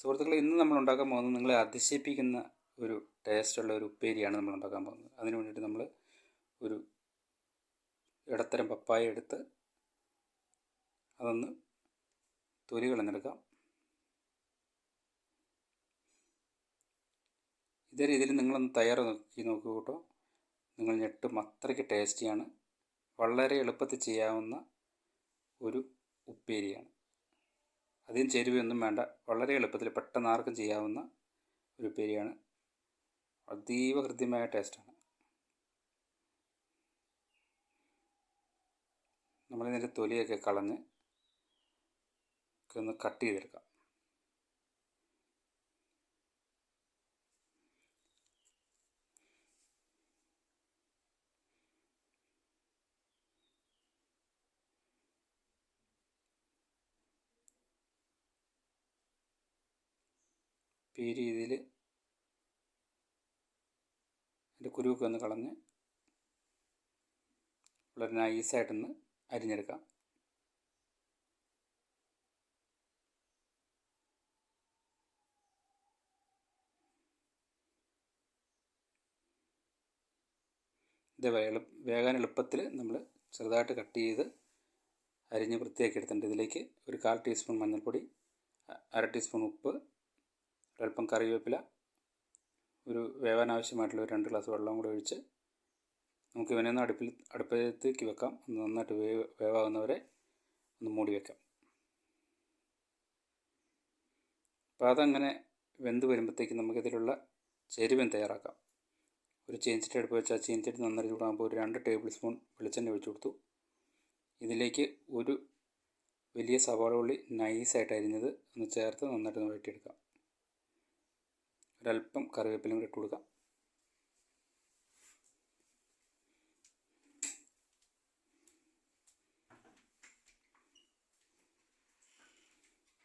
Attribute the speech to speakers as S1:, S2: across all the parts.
S1: സുഹൃത്തുക്കളെ ഇന്ന് നമ്മൾ ഉണ്ടാക്കാൻ പോകുന്നത് നിങ്ങളെ അതിശയിപ്പിക്കുന്ന ഒരു ടേസ്റ്റുള്ള ഒരു ഉപ്പേരിയാണ് നമ്മൾ ഉണ്ടാക്കാൻ പോകുന്നത്. അതിന് വേണ്ടിയിട്ട് നമ്മൾ ഒരു ഇടത്തരം പപ്പായ എടുത്ത് അതൊന്ന് തൊലി കളഞ്ഞെടുക്കാം ഇതേ രീതിയിൽ നിങ്ങളൊന്ന് തയ്യാറ് നോക്കി നോക്കൂ കേട്ടോ. നിങ്ങൾ ഞെട്ടും അത്രയ്ക്ക് ടേസ്റ്റിയാണ്. വളരെ എളുപ്പത്തിൽ ചെയ്യാവുന്ന ഒരു ഉപ്പേരിയാണ്. അധികം ചേരുവയൊന്നും വേണ്ട. വളരെ എളുപ്പത്തിൽ പെട്ടെന്ന് ആർക്കും ചെയ്യാവുന്ന ഒരു ഉപ്പേരിയാണ്. അതീവ ഹൃദ്യമായ ടേസ്റ്റാണ്. നമ്മളിതിന്റെ തൊലിയൊക്കെ കളഞ്ഞ് ഒന്ന് കട്ട് ചെയ്തെടുക്കാം. ഈ രീതിയിൽ അതിന്റെ കുരുവൊക്കെ ഒന്ന് കളഞ്ഞ് വളരെ നൈസായിട്ടൊന്ന് അരിഞ്ഞെടുക്കാം. ഇതേപോലെ എളു വേകാൻ എളുപ്പത്തിൽ നമ്മൾ ചെറുതായിട്ട് കട്ട് ചെയ്ത് അരിഞ്ഞ് വൃത്തിയാക്കി എടുത്തിട്ടുണ്ട്. ഇതിലേക്ക് ഒരു കാൽ ടീസ്പൂൺ മഞ്ഞൾപ്പൊടി അര ടീസ്പൂൺ ഉപ്പ് ഒരല്പം കറിവേപ്പില ഒരു വേവാൻ ആവശ്യമായിട്ടുള്ള രണ്ട് ഗ്ലാസ് വെള്ളം കൂടി ഒഴിച്ച് നമുക്ക് ഇവനെ ഒന്ന് അടുപ്പിൽ അടുപ്പത്തേക്ക് വെക്കാം. ഒന്ന് നന്നായിട്ട് വേവ് വേവാകുന്നവരെ ഒന്ന് മൂടി വെക്കാം. അപ്പോൾ അതങ്ങനെ വെന്ത് വരുമ്പോഴത്തേക്ക് നമുക്കിതിലുള്ള ചേരുവൻ തയ്യാറാക്കാം. ഒരു ചീനച്ചട്ടി അടുപ്പ് വെച്ചാൽ ചീനച്ചട്ടി നന്നായി ചൂടാകുമ്പോൾ ഒരു രണ്ട് ടേബിൾ സ്പൂൺ വെളിച്ചെണ്ണ ഒഴിച്ചു കൊടുത്തു. ഇതിലേക്ക് ഒരു വലിയ സവാള ഉള്ളി നൈസായിട്ട് അരിഞ്ഞത് ഒന്ന് ചേർത്ത് നന്നായിട്ട് വഴറ്റിയെടുക്കാം. ഒരല്പം കറിവേപ്പിലും കൂടി ഇട്ട് കൊടുക്കാം.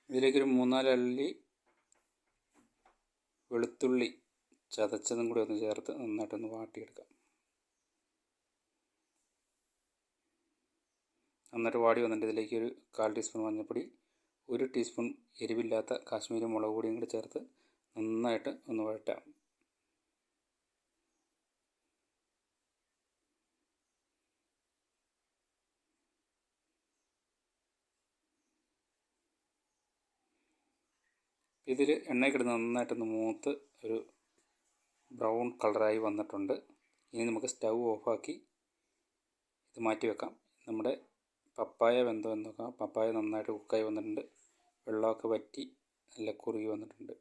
S1: ഇതിലേക്കൊരു മൂന്നാൽ അല്ലി വെളുത്തുള്ളി ചതച്ചതും കൂടി ഒന്ന് ചേർത്ത് നന്നായിട്ടൊന്ന് വാട്ടിയെടുക്കാം. നന്നായിട്ട് വാടി വന്നിട്ട് ഇതിലേക്ക് ഒരു കാൽ ടീസ്പൂൺ മഞ്ഞൾപ്പൊടി ഒരു ടീസ്പൂൺ എരിവില്ലാത്ത കാശ്മീരി മുളക് പൊടിയും കൂടി ചേർത്ത് നന്നായിട്ട് ഒന്ന് വഴറ്റാം. ഇതിൽ എണ്ണയിൽ നന്നായിട്ടൊന്ന് മൂത്ത് ഒരു ബ്രൗൺ കളറായി വന്നിട്ടുണ്ട്. ഇനി നമുക്ക് സ്റ്റൗ ഓഫാക്കി ഇത് മാറ്റി വെക്കാം. നമ്മുടെ പപ്പായ വെന്തോ എന്ന് നോക്കാം. പപ്പായ നന്നായിട്ട് കുക്കായി വന്നിട്ടുണ്ട്. വെള്ളമൊക്കെ വറ്റി നല്ല കുറുകി വന്നിട്ടുണ്ട്.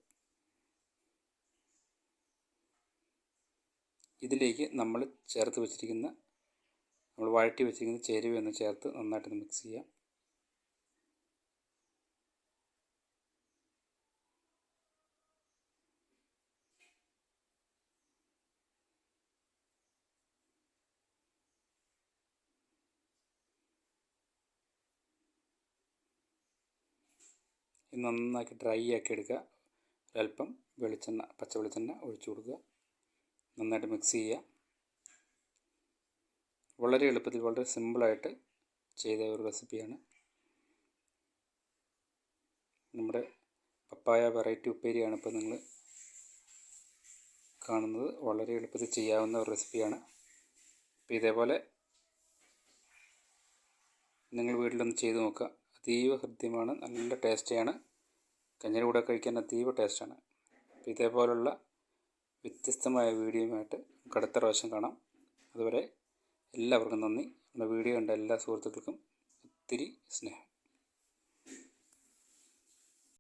S1: ഇതിലേക്ക് നമ്മൾ ചേർത്ത് വെച്ചിരിക്കുന്ന നമ്മൾ വഴറ്റി വെച്ചിരിക്കുന്ന ചേരുവ ഒന്ന് ചേർത്ത് നന്നായിട്ടൊന്ന് മിക്സ് ചെയ്യാം. നന്നാക്കി ഡ്രൈ ആക്കി എടുക്കുക. ഒരല്പം വെളിച്ചെണ്ണ പച്ച വെളിച്ചെണ്ണ ഒഴിച്ചു കൊടുക്കുക. നന്നായിട്ട് മിക്സ് ചെയ്യുക. വളരെ എളുപ്പത്തിൽ വളരെ സിമ്പിളായിട്ട് ചെയ്ത ഒരു റെസിപ്പിയാണ് നമ്മുടെ പപ്പായ വെറൈറ്റി ഉപ്പേരിയാണ് ഇപ്പോൾ നിങ്ങൾ കാണുന്നത്. വളരെ എളുപ്പത്തിൽ ചെയ്യാവുന്ന ഒരു റെസിപ്പിയാണ് അപ്പോൾ ഇതേപോലെ നിങ്ങൾ വീട്ടിലൊന്ന് ചെയ്ത് നോക്കുക. അതീവ ഹൃദ്യമാണ് നല്ല ടേസ്റ്റിയാണ് കഞ്ഞിയുടെ കൂടെ കഴിക്കാൻ അതീവ ടേസ്റ്റാണ് അപ്പോൾ ഇതേപോലുള്ള വ്യത്യസ്തമായ വീഡിയോയുമായിട്ട് നമുക്ക് അടുത്ത പ്രാവശ്യം കാണാം. അതുവരെ എല്ലാവർക്കും നന്ദി. നമ്മുടെ വീഡിയോ കണ്ട എല്ലാ സുഹൃത്തുക്കൾക്കും ഒത്തിരി സ്നേഹം.